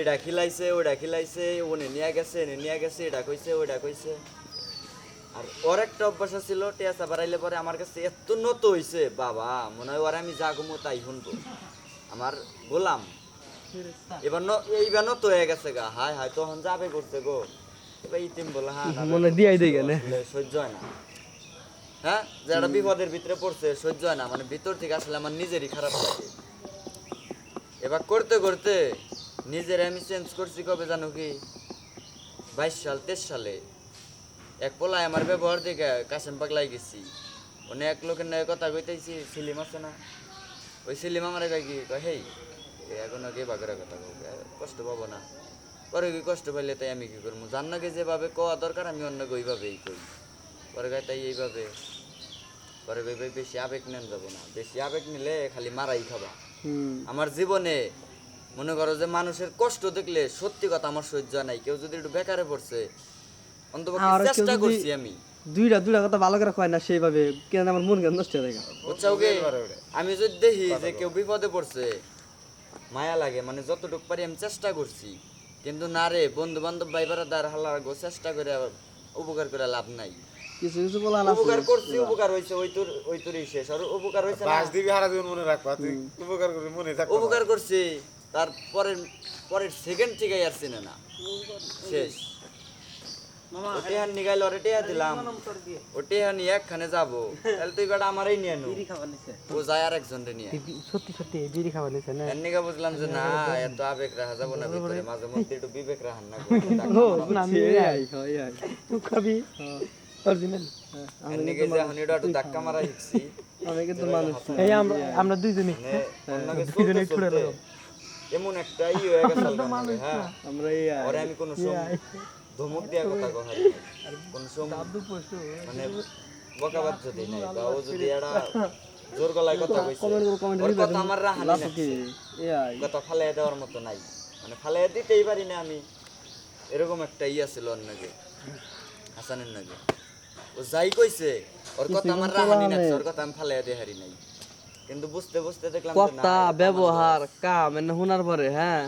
এটা খিলাইছে ওটা খিলাইছে ওনে নিয়ে গেছে এনে নিয়ে গেছে এটা কইছে ওটা কইছে। আর ওর একটা অভ্যাস ছিল টেসা বাড়াইলে পরে আমার কাছে এত নত হইছে বাবা মনে হয় ওরা আমি যা ঘুমো তাই শুনব। আমার গোলাম এবার এইবার নত হয়ে গেছে গা হায় হায় তখন যাবে করছে গো। এবার ইতিম বলে হ্যাঁ মনে দিয়াই কেন বলে সহ্য হয় না। হ্যাঁ যে একটা বিপদের ভিতরে পড়ছে সহ্য হয় না মানে ভিতর থেকে আসলে আমার নিজেরই খারাপ লাগে। এবার করতে করতে নিজের আমি চেঞ্জ করছি কবে জানো কি? বাইশ সাল তেইশ সালে। এক পোলায় আমার ব্যবহার দেখে কাশেম পাগলাই গেছি। অনেক এক লোকের নয় কথা কইতেছি সিলিম আছে না? ওই সিলিম আমার কি হেই এখন কে বাগের কথা এ, কষ্ট পাবো না। পরে কি কষ্ট পাইলে তাই আমি কি করব জান্নাকে যেভাবে কোয়া দরকার আমি অন্য ওইভাবেই কই। পরে কয় তাই এইভাবে। পরে বেশি আবেগ নেন যাব না। বেশি আবেগ নিলে খালি মারাই খাবা। আমার জীবনে মনে করো যে মানুষের কষ্ট দেখলে সত্যি কথা আমার সহ্য হয় নাই। কেউ যদি একটু বেকারে পড়ছে অন্তত চেষ্টা করছি আমি। দুইটা দুইটা কথা ভালো করে কয় না সেইভাবে কেন আমার মন কেন নষ্ট হয়ে যায়। আমি যদি দেখি যে কেউ বিপদে পড়ছে মায়া লাগে মানে যতটুকু পারি আমি চেষ্টা করছি। কিন্তু না রে বন্ধু বান্ধব ভাই দার হালা গো চেষ্টা করে উপকার করে লাভ নাই। কিছু কিছু বলা না উপকার করছি উপকার হয়েছে ওই তোর ওই তোরই শেষ। আর উপকার হয়েছে না? বাস দিবি হারা জীবন মনে রাখবা তুই উপকার করে মনে থাকব উপকার করছি। তার পরের পরের সেকেন্ড থেকেই আর চিনে না। শেষ। নিগাইল ওরে টেহা দিলাম। ও একখানে যাব। তাহলে তুই বেটা আমারই নিয়ে নো। ও যায় আর একজন নিয়ে। সত্যি সত্যি বিড়ি খাবার নিছে না? এর নিগা বুঝলাম যে না এত আবেগ রাখা যাব না ভিতরে মাঝে মধ্যে একটু বিবেক রাখান না তুই খাবি? অরিজিনাল এর নিগে যে একটু ধাক্কা মারা শিখছি আমি কিন্তু মানুষ এই আমরা আমরা দুইজনই। মানে অন্যকে চলতে চলতে এমন একটা ই হয়ে গেছে হ্যাঁ। আমরা এই ওরে আমি কোনো সময় ধমক দিয়া কথা নাই। কোনো সময় মানে বকাবাদ যদি নাই বা ও যদি এটা জোর গলায় কথা কইছে ওর কথা আমার রাহানি কথা ফালাই দেওয়ার মতো নাই। মানে ফালাই দিতেই পারি না আমি। এরকম একটা ইয়া ছিল ওর নাকি হাসানের নাকি ও যাই কইছে ওর কথা আমার রাহানি না ওর কথা আমি ফালাই দিয়ে হারি নাই। কিন্তু বুঝতে বুঝতে দেখলাম কথা ব্যবহার কাম এনে শোনার পরে হ্যাঁ?